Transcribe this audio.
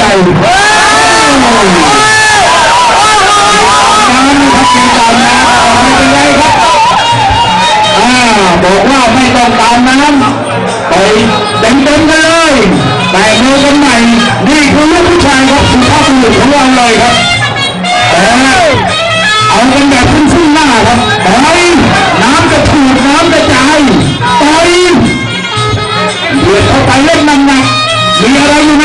ใจบอกว่าไม่ต้องตามน้ำไปเต็มเต็มกันเลย แต่เมื่อกันใหม่นี่คือลูกผู้ชายครับสุภาพบุรุษของเราเลยครับเอาเกันแบบขึ้งๆหน้าครับไปน้ำกระถูกน้ำกระจายไปเดือดเข้าไปเล่นมันนะกมีอะไรอยู่ไหน